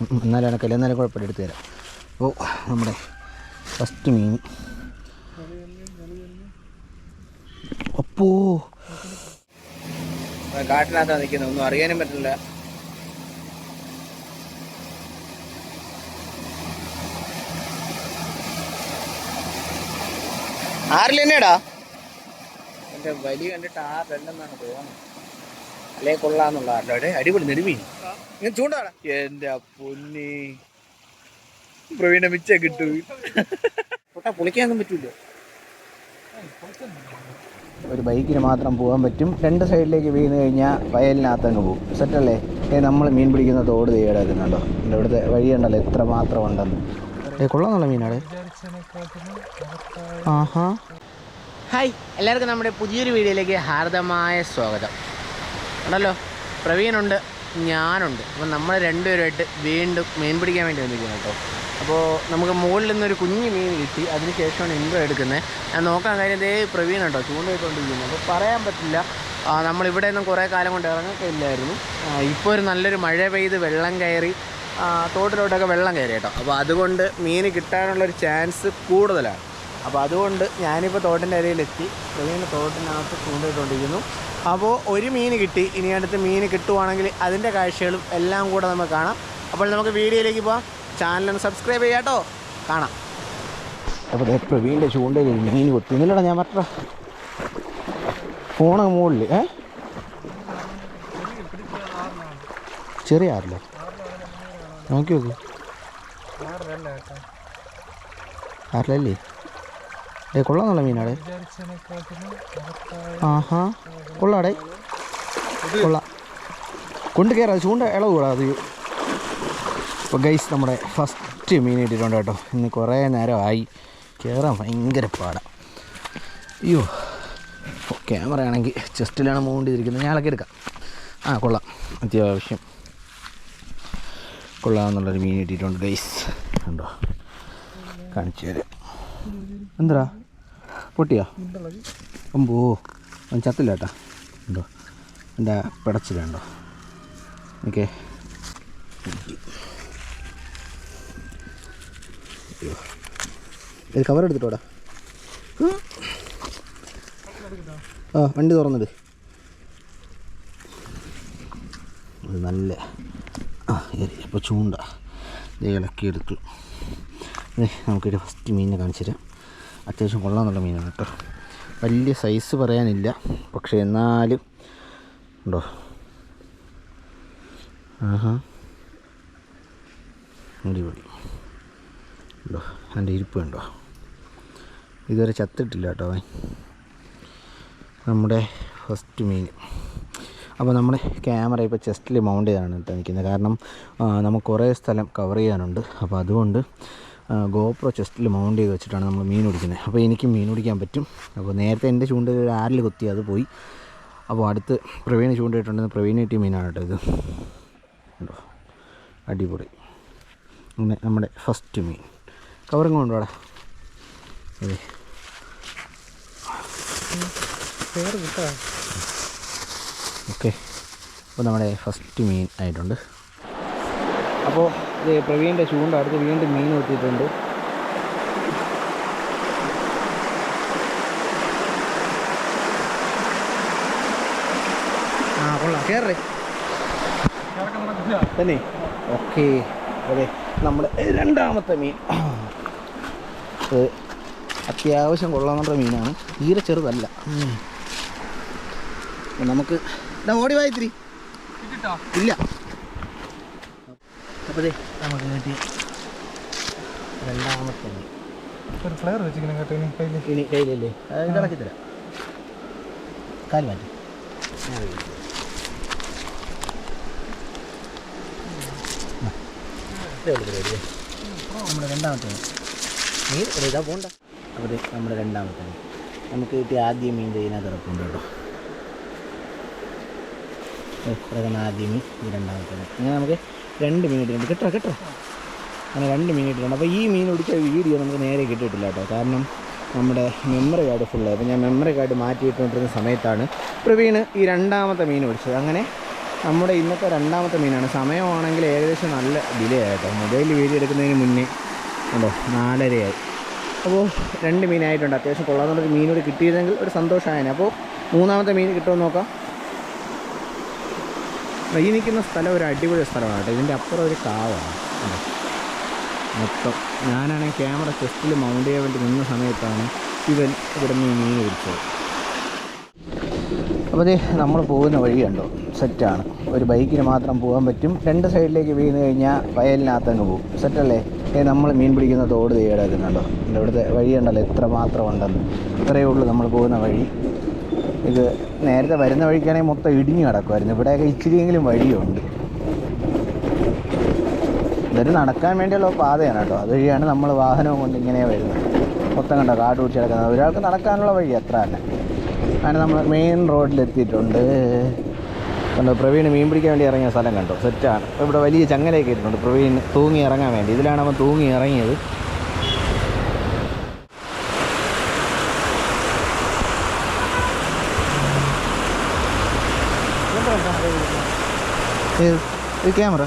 എന്നാലും എനക്കല്ല എന്നാലും കുഴപ്പമില്ല എടുത്തു തരാം. അപ്പോൾ നമ്മുടെ ഫസ്റ്റ് മീൻ. അപ്പോ. കാട്ടിനകത്താണ് നിൽക്കുന്നത് ഒന്നും അറിയാനും പറ്റില്ല. ആറിൽ തന്നെയാടാ? എന്റെ വലി കണ്ടിട്ട് ആറിലെന്നാണ് തോന്നുന്നത്. അല്ലേ കൊള്ളാന്നുള്ള ആരുടെ അടിപൊളി നെടുമീൻ. ഞാൻ ചൂണ്ടാടാ എന്റെ പൊന്നി. പ്രവീണ മിച്ച കിട്ടു. പൊട്ടാ പൊളിക്കാനൊന്നും പറ്റൂല. ഒരു ബൈക്കിന് മാത്രം പോകാൻ പറ്റും. രണ്ട് സൈഡിലേക്ക് വീണ് കഴിഞ്ഞാൽ വയലിനകത്ത് അങ്ങ് പോകും. സെറ്റല്ലേ? ഏ നമ്മൾ മീൻ പിടിക്കുന്ന തോട് തേടായിരുന്നല്ലോ എന്റെ ഇവിടുത്തെ വഴിയുണ്ടല്ലോ എത്ര മാത്രം ഉണ്ടെന്ന്. ഏ കൊള്ളാന്നുള്ള മീനാണ്. ആഹാ. ഹായ് എല്ലാവർക്കും നമ്മുടെ പുതിയൊരു വീഡിയോയിലേക്ക് ഹാർദമായ സ്വാഗതം. ഉണ്ടല്ലോ. പ്രവീണുണ്ട് ഞാനുണ്ട്. അപ്പോൾ നമ്മൾ രണ്ടുപേരുമായിട്ട് വീണ്ടും മീൻ പിടിക്കാൻ വേണ്ടി വന്നിരിക്കുന്നു കേട്ടോ. അപ്പോൾ നമുക്ക് മുകളിൽ നിന്നൊരു കുഞ്ഞ് മീൻ കിട്ടി. അതിന് ശേഷമാണ് ഇൻട്രോ എടുക്കുന്നത്. ഞാൻ നോക്കാൻ കാര്യം ഇതേ പ്രവീൺ കേട്ടോ ചൂണ്ടയിട്ടുകൊണ്ടിരിക്കുന്നത് അപ്പോൾ പറയാൻ പറ്റില്ല. നമ്മളിവിടെ നിന്നും കുറേ കാലം കൊണ്ട് ഇറങ്ങത്തില്ലായിരുന്നു ഇപ്പോൾ ഒരു നല്ലൊരു മഴ പെയ്ത് വെള്ളം കയറി തോട്ടിലോട്ടൊക്കെ വെള്ളം കയറി കേട്ടോ. അപ്പോൾ അതുകൊണ്ട് മീൻ കിട്ടാനുള്ളൊരു ചാൻസ് കൂടുതലാണ്. അപ്പോൾ അതുകൊണ്ട് ഞാനിപ്പോൾ തോട്ടിന്റെ അരയിലെത്തി ചെറിയ തോട്ടിനകത്ത് ചൂണ്ടയിട്ടുകൊണ്ടിരിക്കുന്നു അപ്പോൾ ഒരു മീൻ കിട്ടി. ഇനി അടുത്ത് മീൻ കിട്ടുവാണെങ്കിൽ അതിന്റെ കാഴ്ചകളും എല്ലാം കൂടെ നമുക്ക് കാണാം. അപ്പോൾ നമുക്ക് വീഡിയോയിലേക്ക് പോവാം. ചാനലൊന്ന് സബ്സ്ക്രൈബ് ചെയ്യാം കേട്ടോ. കാണാം. അപ്പോൾ പ്രവീണിന്റെ ചൂണ്ടയിൽ മീൻ കൊത്തി? ഇന്നലെ ഞാൻ മറ്റ ഫോണ് മുകളിൽ ഏ? ചെറിയ ആറില്ല നോക്കി നോക്ക്. ആറിലല്ലേ? ഏ നല്ല മീനാടെ. ആഹാ കൊള്ളാടെ. കൊള്ളാം. കൊണ്ട് കയറാം ചൂണ്ട ഇളവ് കൂടാ അത്. ഇപ്പോൾ ഗൈസ് നമ്മുടെ ഫസ്റ്റ് മീൻ ഇട്ടിട്ടുണ്ട് കേട്ടോ. ഇന്ന് കുറേ നേരമായി. കയറാൻ ഭയങ്കര പാടാണ് അയ്യോ ക്യാമറ ആണെങ്കിൽ ചെസ്റ്റിലാണ് മൂണ്ടിരിക്കുന്നത് ഞാനൊക്കെ എടുക്കാം. ആ കൊള്ളാം. അത്യാവശ്യം. കൊള്ളാമെന്നുള്ളൊരു മീൻ ഇട്ടിട്ടുണ്ട് ഗൈസ് ഉണ്ടോ കാണിച്ചു തരാം. എന്താ പൊട്ടിയാ? അമ്പോ അവൻ ചത്തില്ല കേട്ടാ. ഉണ്ടോ? എന്റെ പിടച്ചിലുണ്ടോ ഓക്കെ. ഇത് കവർ എടുത്തിട്ടോടാ ആ വണ്ടി തുറന്നത് നല്ല ആ അപ്പോൾ ചൂണ്ട. ഇളക്കിയെടുത്തു. നമുക്കൊരു ഫസ്റ്റ് മീനിനെ കാണിച്ചു തരാം. അത്യാവശ്യം കൊള്ളാന്നുള്ള മീനാണ് കേട്ടോ. വലിയ സൈസ് പറയാനില്ല. പക്ഷേ എന്നാലും ഉണ്ടോ? ആഹാ. അടിപൊളി. ഉണ്ടോ? എന്റെ ഇരിപ്പ് കണ്ടോ? ഇതുവരെ ചത്തിട്ടില്ല കേട്ടോ നമ്മുടെ ഫസ്റ്റ് മീൻ. അപ്പോൾ നമ്മുടെ ക്യാമറ ഇപ്പോൾ ചെസ്റ്റിൽ മൗണ്ട് ചെയ്യാനാണ് കേട്ടോ നിൽക്കുന്നത്. കാരണം നമുക്ക് കുറേ സ്ഥലം കവർ ചെയ്യാനുണ്ട്. അപ്പോൾ അതുകൊണ്ട് ഗോപ്രോ ചെസ്റ്റിൽ മൗണ്ട് ചെയ്ത് വെച്ചിട്ടാണ് നമ്മൾ മീൻ പിടിക്കുന്നത്. അപ്പോൾ എനിക്ക് മീൻ പിടിക്കാൻ പറ്റും. അപ്പോൾ നേരത്തെ എന്റെ ചൂണ്ടയിൽ ഒരു ആരിൽ കുത്തി അത് പോയി. അപ്പോൾ അടുത്ത് പ്രവീണ് ചൂണ്ടയിട്ടുണ്ടെന്ന് പ്രവീൺ കിട്ടിയ മീനാണ് കേട്ടോ ഇത്. ഉണ്ടോ അടിപൊളി. അങ്ങനെ നമ്മുടെ ഫസ്റ്റ് മീൻ. കവറും കൊണ്ടുവാടാ അതെ ഓക്കെ അപ്പോൾ നമ്മുടെ ഫസ്റ്റ് മീൻ ആയിട്ടുണ്ട്. അപ്പോൾ പ്രവീണിന്റെ ചൂണ്ട അടുത്ത് വീണ്ടും മീൻ എത്തിയിട്ടുണ്ട് ആ കൊള്ളാം. കയറേ തന്നെ? ഓക്കെ. അതെ നമ്മുടെ രണ്ടാമത്തെ മീൻ. അത്യാവശ്യം കൊള്ളാവുന്ന മീനാണ്. തീരെ ചെറുതല്ല. നമുക്ക് ഓടി വാ ഇത്തിരി. ഇല്ല. അപ്പോൾ ദേ നമുക്ക് കിട്ടി രണ്ടാമത്തെ ഒരു ഫ്ലെയർ വെച്ചിങ്ങനെ കേട്ടോ ഇനി കയ്യിൽ ഇനി കയ്യിലല്ലേ? അത് ഇളക്കി തരാം കാൽ മാറ്റി. നമ്മുടെ രണ്ടാമത്തെ മീൻ ഇതാ പോണ്ട. അപ്പോൾ നമ്മുടെ രണ്ടാമത്തെ നമുക്ക് കിട്ടിയ ആദ്യ മീൻ ഇതിനകത്ത് കിടപ്പുണ്ട് കേട്ടോ. ആദ്യ മീൻ ഈ രണ്ടാമത്തെ ഇങ്ങനെ നമുക്ക് രണ്ട് ഇട്ടിട്ടുണ്ട് കേട്ടോ കേട്ടോ? അങ്ങനെ രണ്ട് ഇട്ടിട്ടുണ്ട് അപ്പോൾ ഈ മീൻ പിടിച്ച വീഡിയോ നമുക്ക് നേരെ കിട്ടിയിട്ടില്ല കേട്ടോ. കാരണം നമ്മുടെ മെമ്മറി കാർഡ് ഫുള്ളായി അപ്പോൾ ഞാൻ മെമ്മറി കാർഡ് മാറ്റിയിട്ടുകൊണ്ടിരുന്ന സമയത്താണ് പ്രവീണ് ഈ രണ്ടാമത്തെ മീൻ പിടിച്ചത്. അങ്ങനെ നമ്മുടെ ഇന്നത്തെ രണ്ടാമത്തെ മീനാണ്. സമയമാണെങ്കിൽ ഏകദേശം നല്ല ഡിലേ ആയിട്ടോ മൊബൈലിൽ വീഡിയോ എടുക്കുന്നതിന് മുന്നേ ഉണ്ടോ? നാലരയായി. അപ്പോൾ രണ്ട് മീനായിട്ടുണ്ട് അത്യാവശ്യം കൊള്ളാമെന്നുള്ളൊരു മീനോട് കൂടി കിട്ടിയിരുന്നെങ്കിൽ ഒരു സന്തോഷമായേനെ. അപ്പോൾ മൂന്നാമത്തെ മീൻ കിട്ടുമെന്ന് നോക്കാം. ഈ നിൽക്കുന്ന സ്ഥലം ഒരു അടിപൊളി സ്ഥലമാണ് കേട്ടോ. ഇതിന്റെ അപ്പുറം ഒരു കാവാണ്? മൊത്തം. ഞാനാണെങ്കിൽ ക്യാമറ ചെസ്റ്റിൽ മൗണ്ട് ചെയ്യാൻ വേണ്ടി നിന്ന സമയത്താണ് ഇവൻ ഇവിടെ നിന്ന് മീൻ പിടിച്ചത്. അപ്പോൾ ദേ നമ്മൾ പോകുന്ന വഴി കണ്ടോ? സെറ്റാണ് ഒരു ബൈക്കിന് മാത്രം പോകാൻ പറ്റും. രണ്ട് സൈഡിലേക്ക് വീണ് കഴിഞ്ഞാൽ വയലിനകത്തങ്ങ് പോകും. സെറ്റല്ലേ ഏ നമ്മൾ മീൻ പിടിക്കുന്ന തോട് തേടാക്കുന്നുണ്ടോ ഇവിടുത്തെ വഴി ഉണ്ടല്ലോ എത്ര മാത്രം ഉണ്ടെന്ന്. ഇത്രയേ ഉള്ളൂ നമ്മൾ പോകുന്ന വഴി. ഇത് നേരത്തെ വരുന്ന വഴിക്കാണെങ്കിൽ മൊത്തം ഇടിഞ്ഞു കിടക്കുമായിരുന്നു ഇവിടെയൊക്കെ ഇച്ചിരിയെങ്കിലും വഴിയുണ്ട്. ഇതൊരു നടക്കാൻ വേണ്ടിയുള്ള പാതയാണ് കേട്ടോ. അതുവഴിയാണ് നമ്മൾ വാഹനവും കൊണ്ട് ഇങ്ങനെ വരുന്നത്. മൊത്തം കണ്ടോ കാട് പിടിച്ച് കിടക്കുന്നത്. ഒരാൾക്ക് നടക്കാനുള്ള വഴി അത്ര തന്നെ. അങ്ങനെ നമ്മൾ മെയിൻ റോഡിലെത്തിയിട്ടുണ്ട് കണ്ടോ പ്രവീൺ മീൻ പിടിക്കാൻ വേണ്ടി ഇറങ്ങിയ സ്ഥലം കണ്ടോ? സെറ്റാണ്. ഇവിടെ വലിയ ചങ്ങലയൊക്കെ ഇട്ടിട്ടുണ്ട്. പ്രവീൺ തൂങ്ങി ഇറങ്ങാൻ വേണ്ടി. ഇതിലാണ് അവൻ തൂങ്ങി ഇറങ്ങിയത്. ഇത് ക്യാമറ?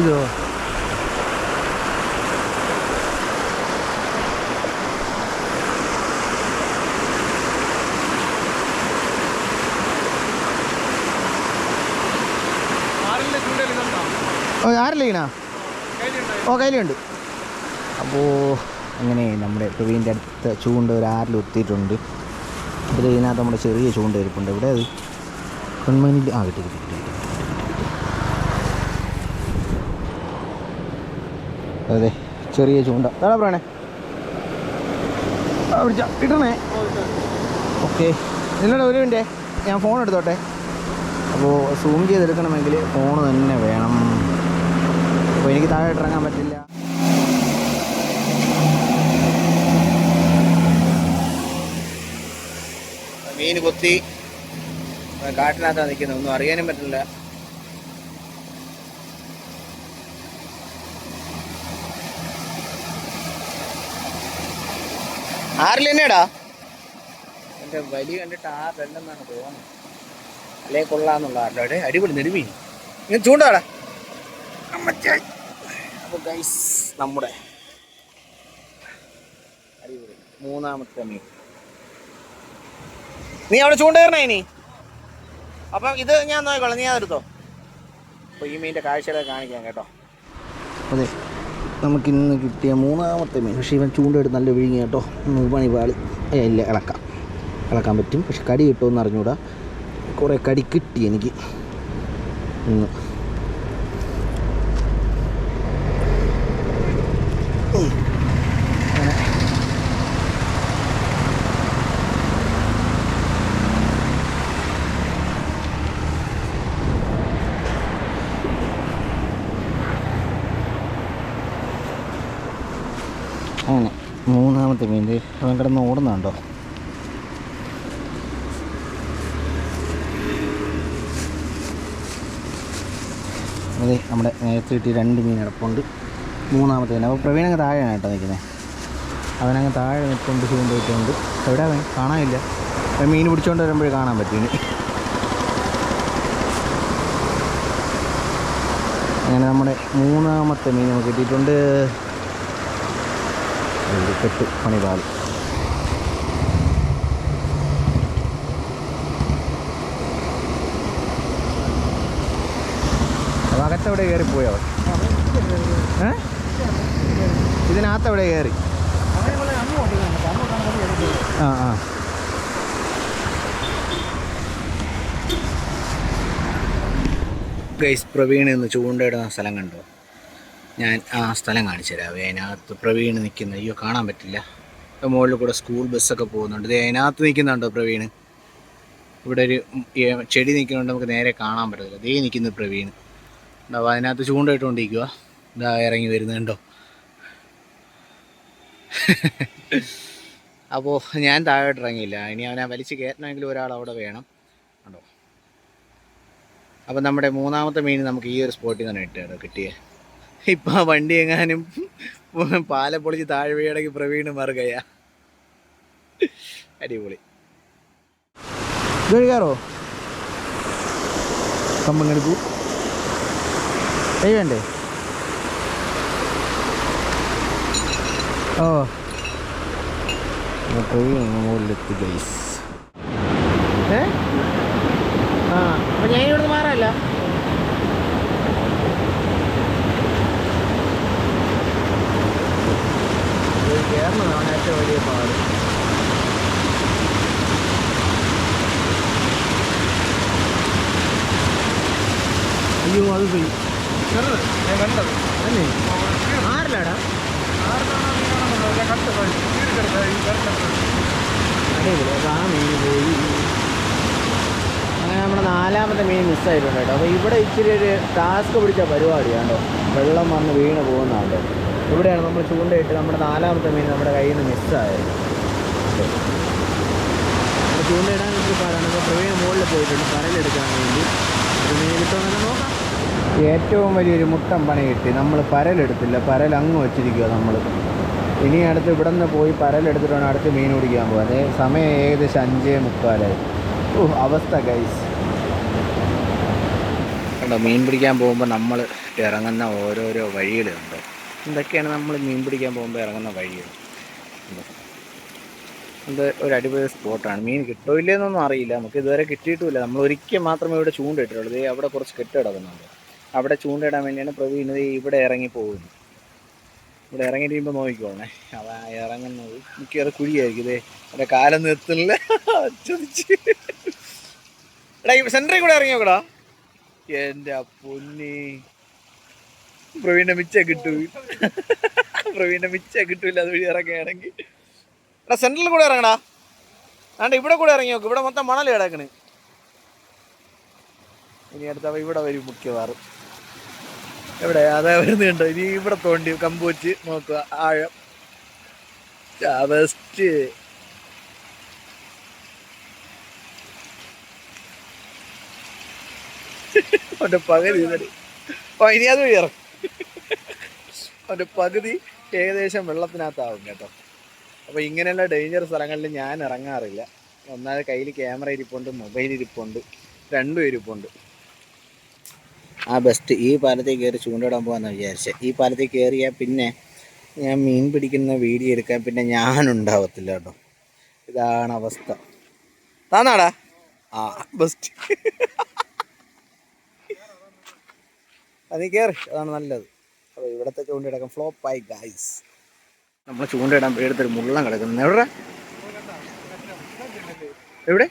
ഇതോ? ഓ ആരല്ലേ ഇങ്ങനാ ഓ കയ്യിലുണ്ട് അപ്പോൾ അങ്ങനെ നമ്മുടെ പ്രവീന്റെ അടുത്ത ചൂണ്ട ഒരു ആറിൽ ഒത്തിയിട്ടുണ്ട്. ഇത് ഇതിനകത്ത് നമ്മുടെ ചെറിയ ചൂണ്ട ഇരിപ്പുണ്ട് ഇവിടെ അത്? കൺമണിയിൽ ആ കിട്ടി കിട്ടി കിട്ടി. അതെ ചെറിയ ചൂണ്ട. അതാ പറയണേ കിട്ടണേ? ഇടണേ ഓക്കെ. നിങ്ങളുടെ ഒരു മിനിറ്റേ. ഞാൻ ഫോൺ എടുത്തോട്ടെ. അപ്പോൾ സൂം ചെയ്തെടുക്കണമെങ്കിൽ ഫോൺ തന്നെ വേണം. അപ്പോൾ എനിക്ക് താഴെ ഇറങ്ങാൻ പറ്റില്ല. മീൻ കൊത്തി കാട്ടിനകത്താണ് നിൽക്കുന്നത് ഒന്നും അറിയാനും പറ്റില്ല. ആറിൽ തന്നെയാടാ? എന്റെ വലി കണ്ടിട്ട് ആറിലെന്നാണ് തോന്നുന്നത്. അല്ലേ കൊള്ളാന്നുള്ള ആരുടെ? അടിപൊളി നെടുമീൻ. ഇങ്ങനെ ചൂണ്ടാടാ. അപ്പോൾ ഗൈസ് നമ്മുടെ അടിപൊളി മൂന്നാമത്തെ മീൻ. നീ അവിടെ ചൂണ്ടേറണേ ഇനി? അപ്പം ഇത് ഞാൻ നോക്കിക്കോളാം നീ അതെടുത്തോ. അപ്പോൾ ഈ മീനിന്റെ കാഴ്ചകളെ കാണിക്കാം കേട്ടോ. അതെ. നമുക്കിന്ന് കിട്ടിയ മൂന്നാമത്തെ മീൻ. പക്ഷേ ഇവൻ ചൂണ്ടെടുത്ത് നല്ല വിഴുങ്ങി കേട്ടോ. പണി പാളി. ഏ, ഇല്ല ഇളക്കാം. ഇളക്കാൻ പറ്റും. പക്ഷെ കടി കിട്ടുമെന്ന് അറിഞ്ഞൂടാ കുറേ കടി കിട്ടി എനിക്ക്. ഇന്ന് ഉം. അങ്ങനെ. അങ്ങനെ മൂന്നാമത്തെ മീൻ അവൻ കിടന്ന് ഓടുന്നുണ്ടോ? അതെ നമ്മുടെ നേരത്തെ കിട്ടി രണ്ട് മീൻ കിടപ്പുണ്ട്. മൂന്നാമത്തെ മീൻ. അപ്പോൾ പ്രവീൺ അങ്ങ് താഴെയാണ് കേട്ടോ നിൽക്കുന്നത്. അവനങ്ങ് താഴെ നിൽക്കൊണ്ട് ചൂണ്ടിട്ടുണ്ട് എവിടെ അവൻ? കാണാനില്ല. മീൻ പിടിച്ചുകൊണ്ട് വരുമ്പോഴേ കാണാൻ പറ്റും അങ്ങനെ നമ്മുടെ മൂന്നാമത്തെ മീൻ നമുക്ക് കിട്ടിയിട്ടുണ്ട്. പണിപാളി അപ്പോൾ അകത്തെവിടെ കയറി പോയോ ഏ? ഇതിനകത്ത് എവിടെ കയറി? ആ ആ. ഗൈസ് പ്രവീൺ എന്ന് ചൂണ്ടയിടുന്ന സ്ഥലം കണ്ടോ? ഞാൻ ആ സ്ഥലം കാണിച്ചു തരാം. അതിനകത്ത് പ്രവീൺ നിൽക്കുന്ന അയ്യോ കാണാൻ പറ്റില്ല. മുകളിൽ കൂടെ സ്കൂൾ ബസ്സൊക്കെ പോകുന്നുണ്ട്. ഇത് അതിനകത്ത് നിൽക്കുന്നുണ്ടോ പ്രവീൺ? ഇവിടെ ഒരു ചെടി നിൽക്കുന്നുണ്ട്. നമുക്ക് നേരെ കാണാൻ പറ്റത്തില്ല. ദേ നിൽക്കുന്നു പ്രവീൺ. ഉണ്ടാവും അതിനകത്ത് ചൂണ്ടയിട്ടുകൊണ്ടിരിക്കുക ഇതാ ഇറങ്ങി വരുന്നുണ്ടോ? അപ്പോൾ ഞാൻ താഴോട്ട് ഇറങ്ങിയില്ല. ഇനി അവനെ വലിച്ച് കയറ്റണമെങ്കിൽ ഒരാൾ അവിടെ വേണം. ഉണ്ടോ അപ്പം നമ്മുടെ മൂന്നാമത്തെ മീൻ നമുക്ക് ഈ ഒരു സ്പോട്ടിൽ തന്നെ ഇട്ടോ കിട്ടിയേ. ഇപ്പം ആ വണ്ടി എങ്ങാനും പാല പൊളിച്ച് താഴെ വീടക്ക് പ്രവീണ് മറുകയ അടിപൊളി. കയറോ കമ്പങ്ങെടുക്കൂ. കൈ വേണ്ടേ ഓ മുകളിലെത്തി ഗൈസ് ഏ? ആ അപ്പം ഞാൻ ഇവിടുന്ന് മാറാമല്ല ഏറ്റവും വലിയ പാട്. അയ്യോ അത് പോയി. കണ്ടത്. അല്ലേ? ആറിലാടാ? അടിപൊളി. അപ്പോൾ ആ മീൻ പോയി. അങ്ങനെ നമ്മുടെ നാലാമത്തെ മീൻ മിസ്സായിട്ടുണ്ട് കേട്ടോ. അപ്പോൾ ഇവിടെ ഇച്ചിരി ഒരു ടാസ്ക് പിടിച്ച പരിപാടിയാണ് വെള്ളം വന്ന് വീണ് പോകുന്നതാണ് ഇവിടെയാണ് നമ്മൾ ചൂണ്ടയിട്ട് നമ്മുടെ നാലാമത്തെ മീൻ നമ്മുടെ കയ്യിൽ നിന്ന് മിസ്സായത്. ചൂണ്ടയിടാൻ ഇച്ചിരി പാടാണ്. അപ്പോൾ പ്രവീണ മുകളിൽ പോയിട്ടുണ്ട്. പരലെടുക്കാൻ വേണ്ടി. ഒരു മീൻ കിട്ടുമെന്ന് നോക്കാം. ഏറ്റവും വലിയൊരു മുട്ടം പണി കിട്ടി നമ്മൾ പരലെടുത്തില്ല. പരൽ അങ്ങ് വെച്ചിരിക്കുക നമ്മൾ ഇനി അടുത്ത് ഇവിടെ നിന്ന് പോയി പരലെടുത്തിട്ട് വേണം അടുത്ത് മീൻ പിടിക്കാൻ പോകുക അതേ സമയം ഏകദേശം അഞ്ചേ മുക്കാലായി. ഓ അവസ്ഥ ഗൈസ് മീൻ പിടിക്കാൻ പോകുമ്പോൾ നമ്മൾ ഇറങ്ങുന്ന ഓരോരോ വഴികളുണ്ടോ. എന്തൊക്കെയാണ് നമ്മൾ മീൻ പിടിക്കാൻ പോകുമ്പോൾ ഇറങ്ങുന്ന വഴികൾ? ഇത് ഒരു അടിപൊളി സ്പോട്ടാണ്. മീൻ കിട്ടോ ഇല്ലെന്നൊന്നും അറിയില്ല. നമുക്ക് ഇതുവരെ കിട്ടിയിട്ടുമില്ല. നമ്മൾ ഒരിക്കൽ മാത്രമേ ഇവിടെ ചൂണ്ടിട്ടുള്ളൂ ദേ അവിടെ കുറച്ച് കെട്ട് കിടക്കുന്നുണ്ട്. അവിടെ ചൂണ്ടയിടാൻ വേണ്ടിയാണ് പ്രവീണത് ഇവിടെ ഇറങ്ങി പോകുന്നത്. ഇവിടെ ഇറങ്ങി കഴിയുമ്പോൾ നോക്കിക്കോണേ. അവ ഇറങ്ങുന്നത് മിക്കവാറും കുഴിയായിരിക്കും. ഇതേ എന്റെ കാലം നിർത്തുന്നില്ല. ചതിച്ച് എടാ സെന്ററിൽ കൂടെ ഇറങ്ങി നോക്കടാ എന്റെ പൊന്നി. പ്രവീണിന്റെ മിച്ച കിട്ടൂ. പ്രവീണ മിച്ച കിട്ടൂല അത് വഴി ഇറങ്ങുകയാണെങ്കിൽ. എടാ സെൻട്രലിൽ കൂടെ ഇറങ്ങടാ. ആണ്ട് ഇവിടെ കൂടെ ഇറങ്ങി നോക്ക്. ഇവിടെ മൊത്തം മണൽ കിടക്കണ്. ഇനി അടുത്തവ ഇവിടെ വരും മിക്കവാറും. എവിടെ? അതാ വരുന്നുണ്ടോ ഇനി ഇവിടെ തോണ്ടി കമ്പ് വെച്ച് നോക്കുക. ആഴം. ബെസ്റ്റ് അവന്റെ അപ്പൊ ഇനി അത് വഴി ഇറങ്ങും. അവന്റെ പകുതി ഏകദേശം വെള്ളത്തിനകത്താവും കേട്ടോ. അപ്പോൾ ഇങ്ങനെയുള്ള ഡേഞ്ചർ സ്ഥലങ്ങളിൽ ഞാൻ ഇറങ്ങാറില്ല. ഒന്നാമത് കയ്യിൽ ക്യാമറ ഇരിപ്പുണ്ട് മൊബൈൽ ഇരിപ്പുണ്ട് രണ്ടും ഇരിപ്പുണ്ട്. ആ ബെസ്റ്റ് ഈ പാലത്തിൽ കയറി ചൂണ്ടിടാൻ പോകാന്ന് വിചാരിച്ചത് ഈ പാലത്തിൽ കയറിയാൽ പിന്നെ ഞാൻ മീൻ പിടിക്കുന്ന വീഡിയോ എടുക്കാൻ പിന്നെ ഞാനുണ്ടാവത്തില്ല കേട്ടോ. ഇതാണ് അവസ്ഥ. താന്നാടാ? ആ ബെസ്റ്റ് അത് കയറി അതാണ് നല്ലത്. ഇവിടുത്തെ ചൂണ്ടിടക്കം ഫ്ലോപ്പായി ഗൈസ് നമ്മൾ ചൂണ്ടയിടാൻ എടുത്തൊരു മുള്ളം കിടക്കുന്നത് എവിടെ എവിടെ?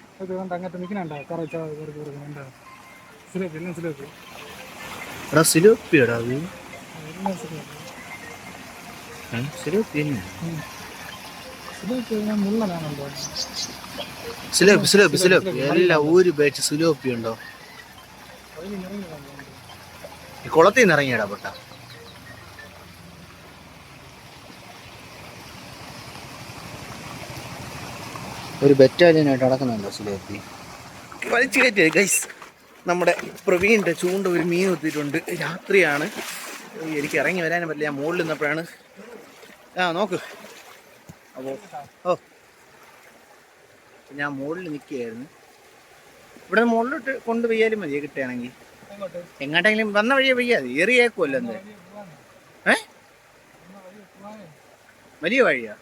എടാ സിലോപ്പിയടാ അത്. സ്ലോപ്പ് സിലോപ്പി സ്ലോപ്പ് സിലോപ്പി. എല്ലാം ഒരു ബാച്ച് സിലോപ്പി ഉണ്ടോ കുളത്തിൽ നിന്ന് ഇറങ്ങിയടാ പൊട്ട. ഒരു ബറ്റാലിയനായിട്ട് നടക്കുന്നുണ്ടോ സുലേത്തി വലിച്ചു കയറ്റിയത് ഗൈസ് നമ്മുടെ പ്രവീണിന്റെ ചൂണ്ട ഒരു മീൻ എത്തിയിട്ടുണ്ട് രാത്രിയാണ്. എനിക്ക് ഇറങ്ങി വരാനും പറ്റില്ല. ഞാൻ മുകളിൽ നിന്നപ്പോഴാണ്. ആ നോക്ക്. അപ്പോൾ ഓ. ഞാൻ മുകളിൽ നിൽക്കുകയായിരുന്നു. ഇവിടെ മുകളിലോട്ട് കൊണ്ട് പെയ്യാലും മതി കിട്ടുകയാണെങ്കിൽ? എങ്ങോട്ടെങ്കിലും വന്ന വഴിയെ പെയ്യാതെ ഏറിയേക്കുമല്ലോ എന്ത്? ഏ? വലിയ വഴിയാ?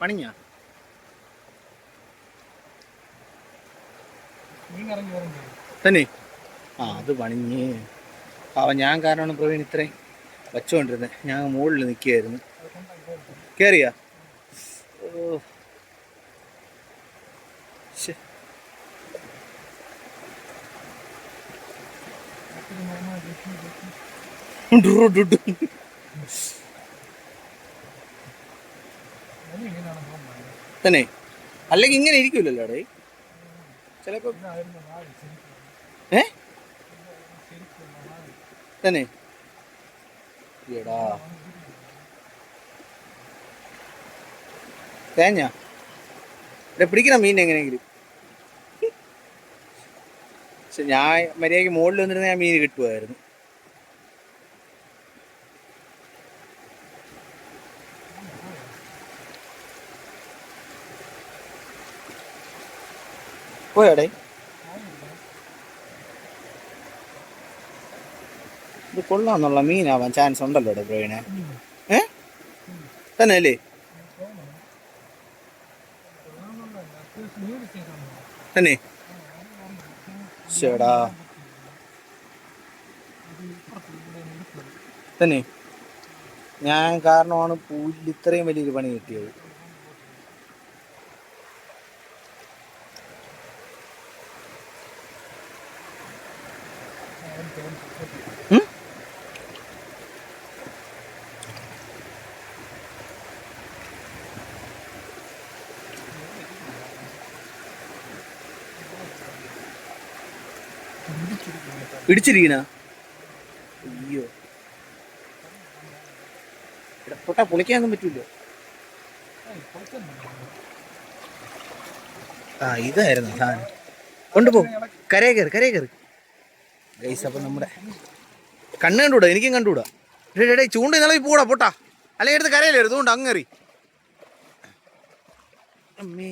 പണിഞ്ഞാ മീൻ ഇറങ്ങി വരും തന്നെ? ആ അത് പണിഞ്ഞ്. അവൻ ഞാൻ കാരണമാണ് പ്രവീൺ ഇത്രയും വച്ചുകൊണ്ടിരുന്നത്. ഞാൻ മുകളിൽ നിൽക്കുകയായിരുന്നു. കയറിയാ. തന്നെ? അല്ലെങ്കിൽ ഇങ്ങനെ ഇരിക്കൂലല്ലോ അവിടെ ചിലപ്പോ ഏ? തന്നെ. എടാ. തേഞ്ഞ ഇവിടെ പിടിക്കണ മീൻ എങ്ങനെയെങ്കിലും. പക്ഷെ ഞാൻ മര്യാദയ്ക്ക് മുകളിൽ വന്നിരുന്ന ഞാൻ മീൻ കിട്ടുമായിരുന്നു പോയാടേ ഇത് കൊള്ളാന്നുള്ള മീനാവാൻ ചാൻസ് ഉണ്ടല്ലോ പ്രവീണെ ഏ? തന്നെ അല്ലേ തന്നെ? ചേടാ തന്നെ? ഞാൻ കാരണമാണ് പൂലിൽ ഇത്രയും വലിയൊരു പണി കിട്ടിയത്. ഇടിച്ചിരിക്കണ? അയ്യോ. പൊട്ടാ പൊളിക്കാനൊന്നും പറ്റൂല. ആ ഇതായിരുന്നു സാധനം. കൊണ്ടുപോ. കരയെ കയറി കരയെ കയറി. ഗൈസ് അപ്പം നമ്മുടെ കണ്ണ് കണ്ടുകൂടാ? എനിക്കും കണ്ടുകൂടാ? ഡേ ചൂണ്ട ഇന്നലെ പോടാ പൊട്ടാ. അല്ലെങ്കിൽ എടുത്ത് കരയില്ലേ എടുത്തുകൊണ്ട് അങ്ങേറി അമ്മേ.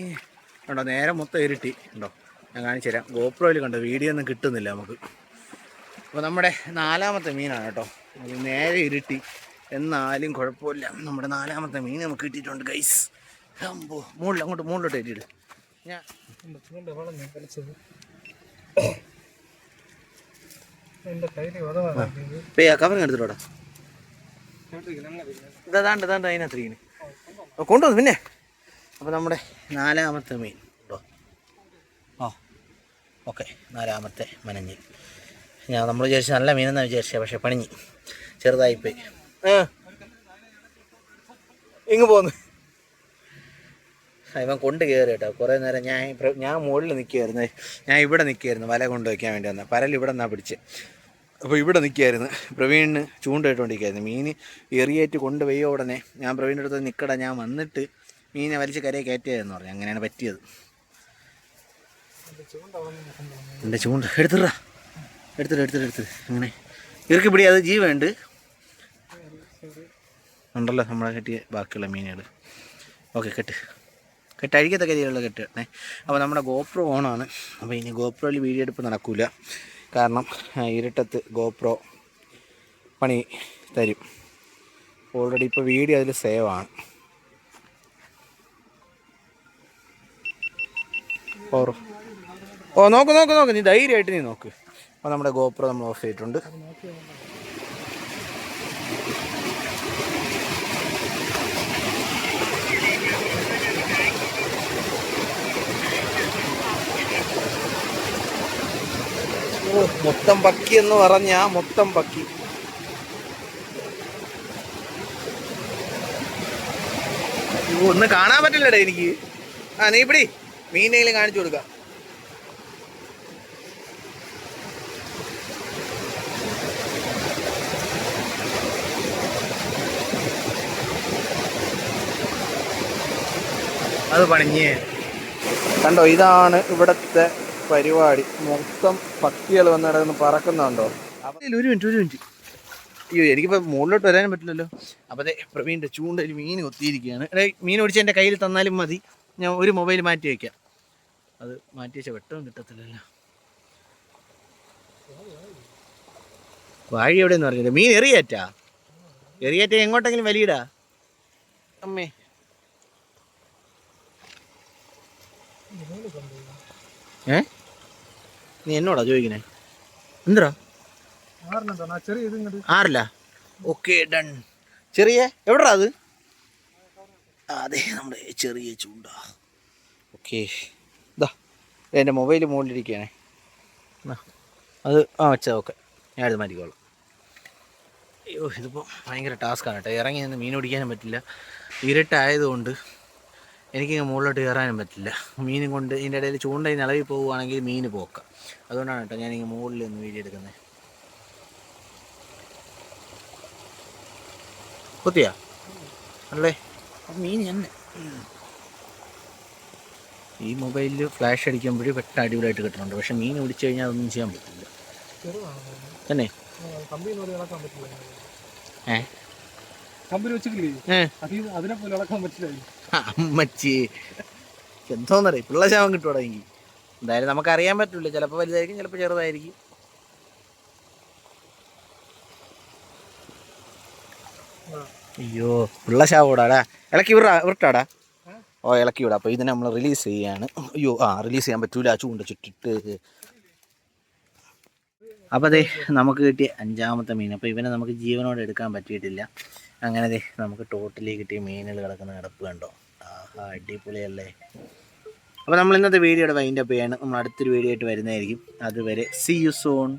ഉണ്ടോ നേരെ മൊത്തം ഇരുട്ടി. ഉണ്ടോ ഞാൻ കാണിച്ചു തരാം. ഗോപ്രോയിൽ കണ്ടോ വീഡിയോ ഒന്നും കിട്ടുന്നില്ല നമുക്ക്. അപ്പോൾ നമ്മുടെ നാലാമത്തെ മീനാണ് കേട്ടോ. നേരെ ഇരുട്ടി. എന്നാലും കുഴപ്പമില്ല. നമ്മുടെ നാലാമത്തെ മീൻ നമുക്ക് കിട്ടിയിട്ടുണ്ട് ഗൈസ്. അമ്പോ അങ്ങോട്ട് മുകളിലോട്ട് ഏറ്റിട്ട് ഞാൻ ഇതാണ്ട് ഇതാണ്ട് അതിനകത്ത് കൊണ്ടുവന്നു പിന്നെ. അപ്പോൾ നമ്മുടെ നാലാമത്തെ മീൻ കേട്ടോ ആ ഓക്കെ. നാലാമത്തെ മനഞ്ഞി. ഞാൻ നമ്മൾ വിചാരിച്ചു നല്ല മീനെന്നാണ് വിചാരിച്ചത് പക്ഷെ പണിഞ്ഞ്. ചെറുതായിപ്പോയി. ആ ഇങ്ങ് പോന്ന്. ഇവൻ കൊണ്ട് കയറി കേട്ടോ കുറേ നേരം ഞാൻ ഞാൻ മുകളിൽ നിൽക്കുമായിരുന്നു ഞാൻ ഇവിടെ നിൽക്കുമായിരുന്നു വല കൊണ്ടുവയ്ക്കാൻ വേണ്ടി വന്നത് പരൽ ഇവിടെ നിന്നാണ് പിടിച്ച്. അപ്പോൾ ഇവിടെ നിൽക്കുകയായിരുന്നു പ്രവീണിന് ചൂണ്ടയിട്ടുകൊണ്ടിരിക്കുകയായിരുന്നു മീൻ എറിയേറ്റ് കൊണ്ടുപോയ ഉടനെ ഞാൻ പ്രവീണിന്റെ അടുത്ത് നിൽക്കട ഞാൻ വന്നിട്ട് മീനെ വലിച്ച് കരയെ കയറ്റിയതെന്ന് പറഞ്ഞു. അങ്ങനെയാണ് പറ്റിയത്. എന്റെ ചൂണ്ട എടുത്തിട. എടുത്തിട്ട് എടുത്തിട്ട് എടുത്തിട്ട് അങ്ങനെ. ഇവർക്ക് പിടി അത് ജീവുണ്ട് ഉണ്ടല്ലോ നമ്മളെ കെട്ടിയ ബാക്കിയുള്ള മീനുകൾ ഓക്കെ കെട്ട്. കെട്ട് അഴിക്കത്തക്ക രീതിയിലുള്ള കെട്ട്. അപ്പോൾ നമ്മുടെ ഗോപ്രോ ഓണാണ്. അപ്പോൾ ഇനി ഗോപ്രോയിൽ വീഡിയോ എടുപ്പ് നടക്കില്ല കാരണം ഇരുട്ടത്ത് ഗോപ്രോ പണി തരും. ഓൾറെഡി ഇപ്പോൾ വീഡിയോ അതിൽ സേവ് ആണ്. ഓ നോക്ക് നോക്ക് നോക്ക്. നീ ധൈര്യമായിട്ട് നീ നോക്ക്. അപ്പോൾ നമ്മുടെ ഗോപ്രോ നമ്മൾ ഓഫ് ചെയ്തിട്ടുണ്ട്. മൊത്തം പക്കി എന്ന് പറഞ്ഞ മൊത്തം പക്കി. ഒന്ന് കാണാൻ പറ്റില്ലടേ എനിക്ക്. ആ നീ പിടി. മീനെങ്കിലും കാണിച്ചു കൊടുക്കാം. അത് പണിഞ്ഞേ. കണ്ടോ ഇതാണ് ഇവിടത്തെ പരിപാടി. മൊത്തം പക്ഷികൾ വന്ന് കിടന്ന് പറക്കുന്നുണ്ടോ? ഒരു മിനിറ്റ് ഒരു മിനിറ്റ്. അയ്യോ എനിക്കിപ്പോൾ മുകളിലോട്ട് വരാനും പറ്റില്ലല്ലോ. അപ്പോൾ അതെ പ്രവീണിന്റെ ചൂണ്ടയിൽ മീൻ കൊത്തിയിരിക്കുകയാണ്. എടേ മീൻ ഒടിച്ച് എന്റെ കയ്യിൽ തന്നാലും മതി. ഞാൻ ഒരു മൊബൈൽ മാറ്റി വയ്ക്കാം അത് മാറ്റി വെച്ചാൽ വെട്ടവും കിട്ടത്തില്ലല്ലോ. വാഴി എവിടെയെന്ന് പറഞ്ഞില്ല മീൻ എറിയേറ്റാ? എറിയേറ്റ എങ്ങോട്ടെങ്കിലും വലിയിടാ? അമ്മേ. ഏ? നീ എന്നോടാ ചോദിക്കണേ? ഇങ്ങോട്ട് ആറില്ല ഓക്കെ ഡൺ ചെറിയ എവിടാ അത്? അതെ നമ്മുടെ ചെറിയ ചൂണ്ട ഓക്കെ ഇതാ എന്റെ മൊബൈൽ മുകളിലിരിക്കുകയാണേ അത് ആ വെച്ചാൽ ഓക്കെ. ഞാൻ ഞാനത് മാറ്റിക്കോളാം. അയ്യോ ഇതിപ്പോൾ ഭയങ്കര ടാസ്ക്കാണ് കേട്ടോ. ഇറങ്ങി നിന്ന് മീൻ പിടിക്കാനും പറ്റില്ല. ഇരുട്ടായതുകൊണ്ട് എനിക്ക് മുകളിലോട്ട് കയറാനും പറ്റില്ല. മീൻ കൊണ്ട് ഇതിന്റെ ഇടയിൽ ചൂണ്ട നിലവിൽ പോവുകയാണെങ്കിൽ മീൻ പോക്കാം. അതുകൊണ്ടാണ് കേട്ടോ ഞാനിങ്ങനെ മുകളിൽ നിന്ന് വീഡിയോ എടുക്കുന്നത് കൊത്തിയാ? അല്ലേ? മീൻ തന്നെ. ഈ മൊബൈലിൽ ഫ്ലാഷ് അടിക്കുമ്പോഴും പെട്ടെന്ന് അടിപൊളിയായിട്ട് കിട്ടുന്നുണ്ട്. പക്ഷെ മീൻ പിടിച്ചു കഴിഞ്ഞാൽ അതൊന്നും ചെയ്യാൻ പറ്റില്ല. തന്നെ? ഏ? കമ്പി വെച്ചിട്ടില്ലേ? അതിനെ പോലെ ഇളക്കാൻ പറ്റില്ല അമ്മച്ചി. എന്തോന്നറിയ? പിള്ള ശാപം കിട്ടുവാടാ എനിക്ക് എന്തായാലും നമുക്ക് അറിയാൻ പറ്റില്ല ചിലപ്പോൾ വലുതായിരിക്കും ചിലപ്പോൾ ചെറുതായിരിക്കും. അയ്യോ പിള്ള ശാവോടാടാ ഇളക്കി വിടാ വിട്ടാടാ. ഓ ഇളക്കി വിടാം. അപ്പോൾ ഇതിനെ നമ്മൾ റിലീസ് ചെയ്യാണ്. അയ്യോ ആ റിലീസ് ചെയ്യാൻ പറ്റൂല. ചൂണ്ട ചുറ്റിട്ട്. അപ്പോൾ അതെ നമുക്ക് കിട്ടിയ അഞ്ചാമത്തെ മീൻ. അപ്പോൾ ഇവനെ നമുക്ക് ജീവനോടെ എടുക്കാൻ പറ്റിയിട്ടില്ല. അങ്ങനെ ദേ നമുക്ക് ടോട്ടലി കിട്ടിയ മീനുകൾ കിടക്കുന്ന കിടപ്പ് കണ്ടോ? ആഹാ അടിപൊളിയല്ലേ. അപ്പോൾ നമ്മൾ ഇന്നത്തെ വീഡിയോയുടെ വൈൻഡപ്പ് ചെയ്യാണ്. നമ്മൾ അടുത്തൊരു വീഡിയോ ആയിട്ട് വരുന്നതായിരിക്കും. അതുവരെ സി യു സോൺ